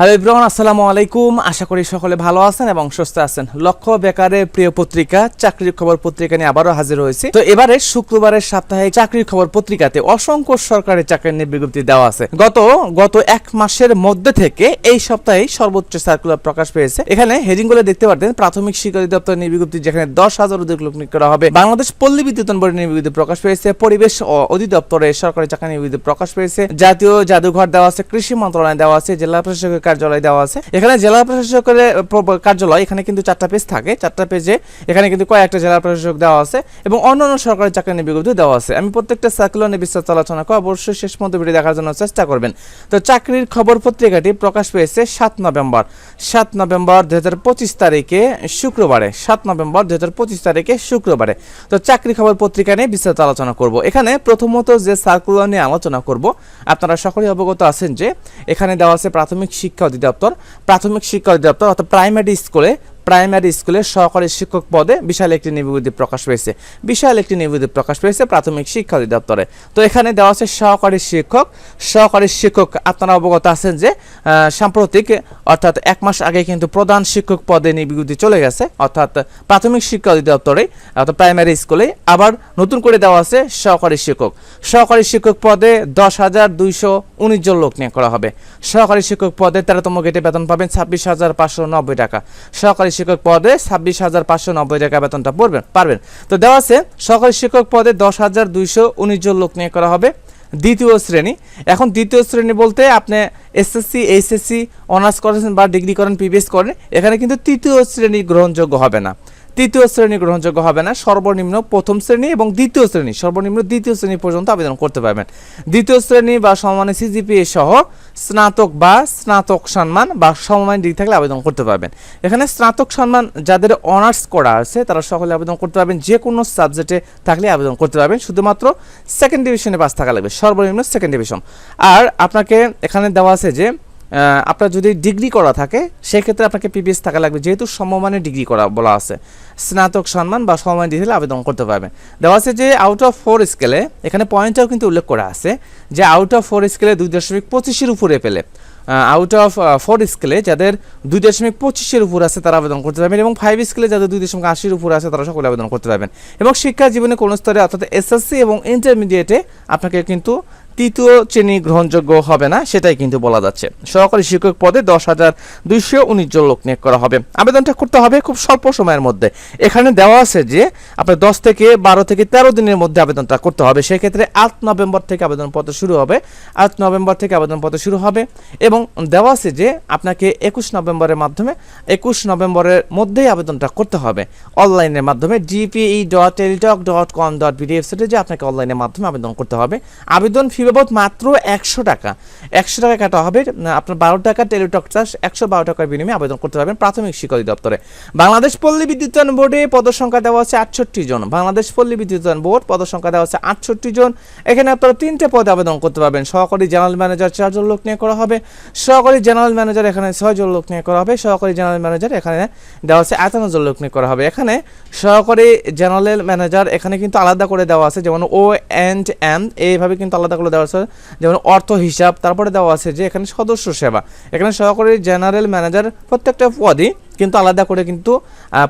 Hello ইব্রাহন আসসালামু আলাইকুম। আশা করি সকলে ভালো আছেন এবং সুস্থ আছেন। লক্ষ্য বেকারের প্রিয় পত্রিকা, চাকরির খবর পত্রিকা নিয়ে আবারও হাজির হয়েছে তো এবারে শুক্রবারের সাপ্তাহিক চাকরির খবর পত্রিকাতে অসংখ্য সরকারি চাকরির নিয়ে বিজ্ঞপ্তি দেওয়া আছে। গত গত এক মাসের মধ্যে থেকে এই সপ্তাহে সর্বোচ্চ সার্কুলার প্রকাশ পেয়েছে। এখানে হেডিংগুলো দেখতে পারতেন, প্রাথমিক শিক্ষা অধিদপ্তর নিয়ে বিজ্ঞপ্তি যেখানে দশ হাজার অধিক লোক নিয়োগ করা হবে। বাংলাদেশ পল্লী বিদ্যুৎ বোর্ড নিয়ে বিজ্ঞপ্তি প্রকাশ পেয়েছে। পরিবেশ ও অধিদপ্তরে সরকারি চাকরি নিয়ে বিজ্ঞপ্তি প্রকাশ পেয়েছে। জাতীয় জাদুঘর দেওয়া আছে, কৃষি মন্ত্রণালয় দেওয়া আছে, জেলা প্রশাসকের কার্যালয় দেওয়া আছে। এখানে জেলা প্রশাসকের কার্যালয়, এখানে কিন্তু চারটা পেজ থাকে। চারটা পেজে এখানে কিন্তু কয়েকটা জেলা প্রশাসক দেওয়া আছে এবং অন্যান্য সরকারি চাকরি বিজ্ঞপ্তি দেওয়া আছে। আমি প্রত্যেকটা সার্কুলার নিয়ে বিস্তারিত আলোচনা করব। অবশ্যই শেষ পর্যন্ত ভিডিও দেখার জন্য চেষ্টা করবেন। তো চাকরির খবর পত্রিকাটি প্রকাশ পেয়েছে সাত নভেম্বর। সাত নভেম্বর দু হাজার পঁচিশ তারিখে শুক্রবারে। সাত নভেম্বর দু হাজার পঁচিশ তারিখে শুক্রবারে। তো চাকরি খবর পত্রিকা নিয়ে বিস্তারিত আলোচনা করব। এখানে প্রথমত যে সার্কুলার নিয়ে আলোচনা করব, আপনারা সকলেই অবগত আছেন যে এখানে দেওয়া আছে প্রাথমিক শিক্ষা অধিদপ্তর, প্রাথমিক শিক্ষা অধিদপ্তর অর্থাৎ প্রাইমারি স্কুলে প্রাইমারি স্কুলের সহকারী শিক্ষক পদে বিশাল একটি নিবৃত্তি প্রকাশ পেয়েছে। বিশাল একটি নিবৃত্তি প্রকাশ পেয়েছে প্রাথমিক শিক্ষা অধিদপ্তরে। তো এখানে দেওয়া আছে সহকারী শিক্ষক। সহকারী শিক্ষক, আপনারা অবগত আছেন যে সাম্প্রতিক, অর্থাৎ এক মাস আগে কিন্তু প্রধান শিক্ষক পদে নিবৃত্তি চলে গেছে। অর্থাৎ প্রাথমিক শিক্ষা অধিদপ্তরে, অর্থাৎ প্রাইমারি স্কুলে আবার নতুন করে দেওয়া আছে সহকারী শিক্ষক। সহকারী শিক্ষক পদে দশ হাজার দুইশো উনিশ জন লোক নিয়োগ করা হবে। সহকারী শিক্ষক পদে তেরোতম গেটে বেতন পাবেন ছাব্বিশ হাজার পাঁচশো নব্বই টাকা। সহকারী শিক্ষক পদে ছাব্বিশ হাজার পাঁচশো নব্বই টাকা বেতনটা পড়বেন, পারবেন। তো দেওয়া আছে, সহকারী শিক্ষক পদে দশ হাজার দুইশো উনিশ জন লোক নিয়োগ করা হবে দ্বিতীয় শ্রেণি। এখন দ্বিতীয় শ্রেণি বলতে আপনি এসএসসি, এইচএসসি, অনার্স করেছেন বা ডিগ্রি করেন, পিবিএস করেন, এখানে কিন্তু তৃতীয় শ্রেণি গ্রহণযোগ্য হবে না। তৃতীয় শ্রেণি গ্রহণযোগ্য হবে না। সর্বনিম্ন প্রথম শ্রেণি এবং দ্বিতীয় শ্রেণি, সর্বনিম্ন দ্বিতীয় শ্রেণি পর্যন্ত আবেদন করতে পারবেন। দ্বিতীয় শ্রেণি বা সমমানের সিজিপিএ সহ স্নাতক বা স্নাতক সম্মান বা সমমান ডিগ্রি থাকলে আবেদন করতে পারবেন। এখানে স্নাতক সম্মান যাদের অনার্স করা আছে, তারা সকলে আবেদন করতে পারবেন। যে কোনো সাবজেক্টে থাকলে আবেদন করতে পারবেন। শুধুমাত্র সেকেন্ড ডিভিশনে পাস থাকা লাগবে, সর্বনিম্ন সেকেন্ড ডিভিশন। আর আপনাকে এখানে দেওয়া আছে যে আপনার যদি ডিগ্রি করা থাকে, সেক্ষেত্রে আপনাকে পিবিএস থাকা লাগবে। যেহেতু সমমানের ডিগ্রি করা, বলা আছে। স্নাতক সম্মান বা সমমান ডিগ্রি আবেদন করতে পারবেন। দেওয়া আছে যে আউট অফ ফোর স্কেলে এখানে পয়েন্টটাও কিন্তু উল্লেখ করা আছে, যে আউট অফ ফোর স্কেলে দুই দশমিক পঁচিশের উপরে পেলে আউট অফ ফোর স্কেলে যাদের দুই দশমিক পঁচিশের উপর আছে, তারা আবেদন করতে পারবেন এবং ফাইভ স্কেলে যাদের দুই দশমিক আশির উপর আছে, তারা সকলে আবেদন করতে পারবেন। এবং শিক্ষা জীবনে কোনো স্তরে, অর্থাৎ এসএসসি এবং ইন্টারমিডিয়েটে আপনাকে কিন্তু তৃতীয় শ্রেণি গ্রহণযোগ্য হবে না, সেটাই কিন্তু বলা যাচ্ছে। সহকারী শিক্ষক পদে দশ হাজার দুইশো উনিশ জন লোক নিয়োগ করা হবে। আবেদনটা করতে হবে খুব স্বল্প সময়ের মধ্যে। এখানে দেওয়া আছে যে, আপনার দশ থেকে বারো থেকে তেরো দিনের মধ্যে আবেদনটা করতে হবে। সেক্ষেত্রে আট নভেম্বর থেকে আবেদনপত্র শুরু হবে। আট নভেম্বর থেকে আবেদনপত্র শুরু হবে এবং দেওয়া আছে যে, আপনাকে একুশ নভেম্বরের মাধ্যমে, একুশ নভেম্বরের মধ্যেই আবেদনটা করতে হবে। অনলাইনের মাধ্যমে GPE dot Teletalk dot com dot BD ওয়েবসাইটে যে আপনাকে অনলাইনের মাধ্যমে আবেদন করতে হবে। আবেদন ফি বাবদ মাত্র একশো টাকা। একশো টাকা কাটা হবে, আপনার বারো টাকা টেলিটক চার্জ, একশো বারো টাকার বিনিময়ে আবেদন করতে পারবেন প্রাথমিক শিক্ষা অধিদপ্তরে। বাংলাদেশ পল্লী বিদ্যুতায়ন বোর্ডে পদসংখ্যা দেওয়া আছে আটষট্টি জন। বাংলাদেশ পল্লী বিদ্যুতায়ন বোর্ড পদসংখ্যা দেওয়া আছে আটষট্টি জন। এখানে আপনারা তিনটে পদে আবেদন করতে পারবেন। সহকারী জেনারেল ম্যানেজার চারজন লোক নিয়ে করা হবে। সহকারী জেনারেল ম্যানেজার এখানে ছয়জন লোক নিয়ে করা হবে। সহকারী জেনারেল ম্যানেজার এখানে দেওয়া আছে আটান্ন জন লোক নিয়ে করা হবে। এখানে সহকারী জেনারেল ম্যানেজার এখানে কিন্তু আলাদা করে দেওয়া আছে, যেমন ও অ্যান্ড এম এইভাবে কিন্তু আলাদা করে দেওয়া আছে, যেমন অর্থ হিসাব, তারপরে দেওয়া আছে যে এখানে সদস্য সেবা। এখানে সহকারী জেনারেল ম্যানেজার প্রত্যেকটা পদই কিন্তু আলাদা করে কিন্তু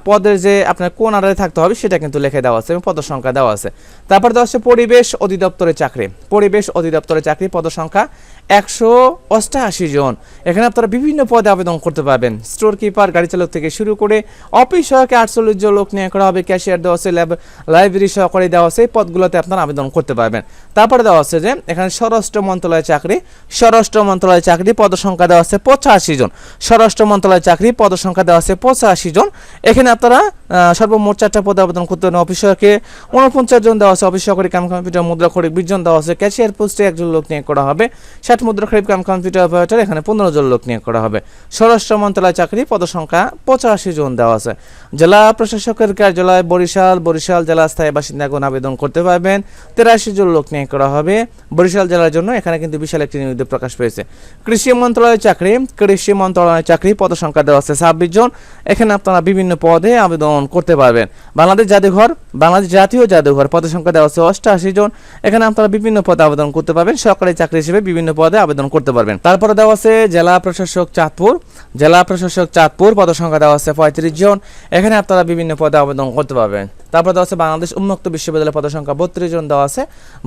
পদের যে আপনার কোন আড়ালে থাকতে হবে সেটা কিন্তু লিখে দেওয়া আছে এবং পদ সংখ্যা দেওয়া আছে। তারপর দেওয়া আছে পরিবেশ অধিদপ্তরের চাকরি। পরিবেশ অধিদপ্তরের চাকরি পদ সংখ্যা একশো অষ্টআশি জন। এখানে আপনারা বিভিন্ন পদে আবেদন করতে পারবেন। স্টোর কিপার গাড়ি চালক থেকে শুরু করে অফিস সহকে আটচল্লিশ জন লোক নিয়ে করা হবে ক্যাশিয়ার দেওয়া আছে ল্যাব লাইব্রেরি সহকারী দেওয়া আছে, এই পদগুলোতে আপনারা আবেদন করতে পারবেন। তারপরে দেওয়া আছে যে, এখানে স্বরাষ্ট্র মন্ত্রণালয়ের চাকরি, স্বরাষ্ট্র মন্ত্রণালয়ের চাকরি পদ সংখ্যা দেওয়া আছে পঁচাশি জন। স্বরাষ্ট্র মন্ত্রণালয়ের চাকরি পদ সংখ্যা দেওয়া আছে পঁচাশি জন। এখানে আপনারা সর্বমোট চারটা পদে আবেদন করতে পারেন অফিস সহকে উনপঞ্চাশ জন দেওয়া আছে, অফিস সহকারী কাম কম্পিউটার, মুদ্রা খরিক বিশ জন দেওয়া আছে, ক্যাশিয়ার পোস্টে একজন লোক নিয়োগ করা হবে। ষাট মুদ্রা খরিক কাম কম্পিউটার অপারেটর, এখানে পনেরো জন লোক নিয়োগ করা হবে। স্বরাষ্ট্র মন্ত্রণালয় চাকরি, পদসংখ্যা পঁচাশি জন দেওয়া আছে। জেলা প্রশাসকের কার্যালয়, বরিশাল বরিশাল জেলা স্থায়ী বাসিন্দাগণ আবেদন করতে পারবেন। তেরাশি জন লোক নিয়োগ করা হবে। বরিশাল জেলার জন্য এখানে কিন্তু বিশাল একটি নিয়োগ প্রকাশ পেয়েছে। কৃষি মন্ত্রণালয়ের চাকরি, কৃষি মন্ত্রণালয়ের চাকরি, পদসংখ্যা দেওয়া আছে ছাব্বিশ জন। এখানে আপনারা বিভিন্ন পদে আবেদন আবেদন করতে পারবেন। বাংলাদেশ জাদুঘর, বাংলাদেশ জাতীয় জাদুঘর পদের সংখ্যা দেওয়া আছে অষ্টআশি জন। এখানে আপনারা বিভিন্ন পদে আবেদন করতে পারবেন। সরকারি চাকরি হিসেবে বিভিন্ন পদে আবেদন করতে পারবেন। তারপরে দেওয়া আছে জেলা প্রশাসক চাঁদপুর। জেলা প্রশাসক চাঁদপুর পদের সংখ্যা দেওয়া হচ্ছে পঁয়ত্রিশ জন। এখানে আপনারা বিভিন্ন পদে আবেদন করতে পারবেন। তারপর দেওয়া আছে বাংলাদেশ উন্মুক্ত বিশ্ববিদ্যালয় পদসংখ্যা সংখ্যা বত্রিশ জন দেওয়া আছে।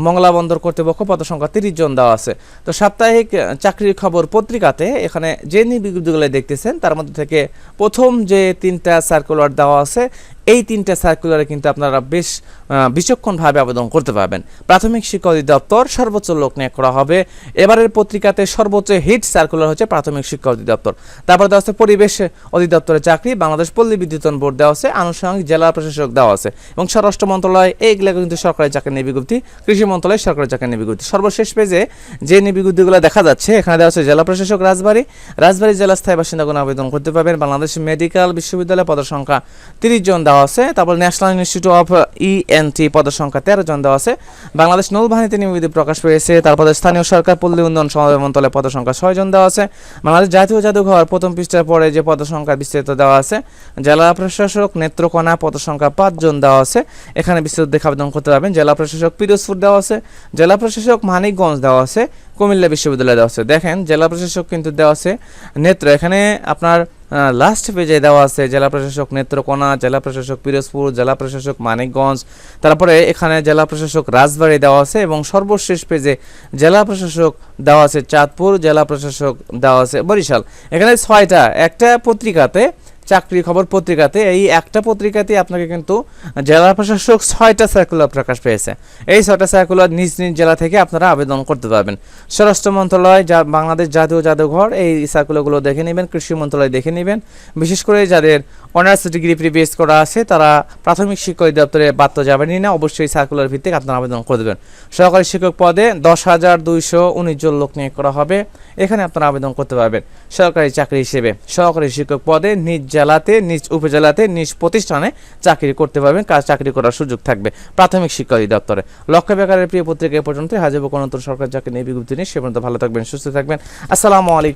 মংলা বন্দর কর্তৃপক্ষ পদসংখ্যা সংখ্যা তিরিশ জন দেওয়া আছে। তো সাপ্তাহিক চাকরির খবর পত্রিকাতে এখানে যে নিবিগুলো দেখতেছেন, তার মধ্যে থেকে প্রথম যে তিনটা সার্কুলার দেওয়া আছে এই তিনটা সার্কুলারে কিন্তু আপনারা বেশ বিচক্ষণভাবে আবেদন করতে পারবেন। প্রাথমিক শিক্ষা অধিদপ্তর সর্বোচ্চ লোক নিয়োগ করা হবে। এবারের পত্রিকাতে সর্বোচ্চ হিট সার্কুলার হচ্ছে প্রাথমিক শিক্ষা অধিদপ্তর। তারপর দেওয়া আছে পরিবেশ অধিদপ্তরের চাকরি, বাংলাদেশ পল্লী বিদ্যুতন বোর্ড দেওয়া আছে, আনুষঙ্গিক জেলা প্রশাসক দেওয়া আছে এবং স্বরাষ্ট্র মন্ত্রণালয় এইগুলো কিন্তু সরকারি চাকরি নিয়ে বিজ্ঞপ্তি কৃষি মন্ত্রণালয় সরকারি চাকরি নিয়ে বিজ্ঞপ্তি সর্বশেষ পেজে যে নিবিজ্ঞপ্তিগুলো দেখা যাচ্ছে, এখানে দেওয়া আছে জেলা প্রশাসক রাজবাড়ী। রাজবাড়ী জেলা স্থায়ী বাসিন্দাগণ আবেদন করতে পারবেন। বাংলাদেশ মেডিকেল বিশ্ববিদ্যালয় পদের সংখ্যা তিরিশ জন দেওয়া আছে, তারপর ন্যাশনাল ইনস্টিটিউট অফ ইএনটি পদের সংখ্যা তেরো জন দেওয়া আছে। বাংলাদেশ নৌবাহিনীতে নিয়মিত প্রকাশ পেয়েছে, তারপরে স্থানীয় সরকার পল্লী উন্নয়ন সমাজ মন্ত্রণালয় পদের সংখ্যা ছয় জন দেওয়া আছে। বাংলাদেশ জাতীয় জাদুঘর প্রথম পৃষ্ঠার পরে যে পদের সংখ্যা বিস্তৃত দেওয়া আছে, জেলা প্রশাসক নেত্রকোনা পদের সংখ্যা পাঁচ জন দেওয়া আছে। এখানে বিস্তৃত দেখে আবেদন করতে পারবেন, জেলা প্রশাসক পিরোজপুর দেওয়া আছে, জেলা প্রশাসক মানিকগঞ্জ দেওয়া আছে, কুমিল্লা বিশ্ববিদ্যালয় দেওয়া আছে। দেখেন, জেলা প্রশাসক কিন্তু দেওয়া আছে। নেত্র, এখানে আপনার লাস্ট পেজে দেওয়া আছে, জেলা প্রশাসক নেত্রকোনা, জেলা প্রশাসক পিরোজপুর, জেলা প্রশাসক মানিকগঞ্জ, তারপরে এখানে জেলা প্রশাসক রাজবাড়ী দেওয়া আছে এবং সর্বশেষ পেজে জেলা প্রশাসক দেওয়া আছে চাঁদপুর, জেলা প্রশাসক দেওয়া আছে বরিশাল। এখানে ছয়টা, একটা পত্রিকাতে চাকরি খবর পত্রিকাতে, এই একটা পত্রিকাতে আপনাকে কিন্তু জেলা প্রশাসক ছয়টা সার্কুলার প্রকাশ পেয়েছে। এই ছয়টা সার্কুলার নিজ নিজ জেলা থেকে আপনারা আবেদন করতে পারবেন। স্বরাষ্ট্র মন্ত্রণালয়, যা বাংলাদেশ জাতীয় জাদুঘর, এই সার্কুলারগুলো দেখে নেবেন, কৃষি মন্ত্রণালয় দেখে নেবেন। বিশেষ করে যাদের অনার্স ডিগ্রি প্রিভিয়াস করা আছে, তারা প্রাথমিক শিক্ষক অধিদপ্তরে বাধ্য যাবেনই না, অবশ্যই সার্কুলার ভিত্তিক আপনারা আবেদন করে দেবেন। সহকারী শিক্ষক পদে দশ হাজার দুইশো উনিশ জন লোক নিয়োগ করা হবে। এখানে আপনারা আবেদন করতে পারবেন সরকারি চাকরি হিসেবে। সহকারী শিক্ষক পদে নিজ জেলাতে, নিজ উপজেলাতে, নিজ প্রতিষ্ঠানে চাকরি করতে পারবেন, কাজ চাকরি করার সুযোগ থাকবে প্রাথমিক শিক্ষা অধিদপ্তরে। লক্ষ্য বেকারের প্রিয় পত্রিকা পর্যন্ত হাজিব কোন সরকার চাকরি নিয়ে বিজ্ঞপ্তি নিয়ে। সে পর্যন্ত ভালো থাকবেন, সুস্থ থাকবেন। আসসালামু আলাইকুম।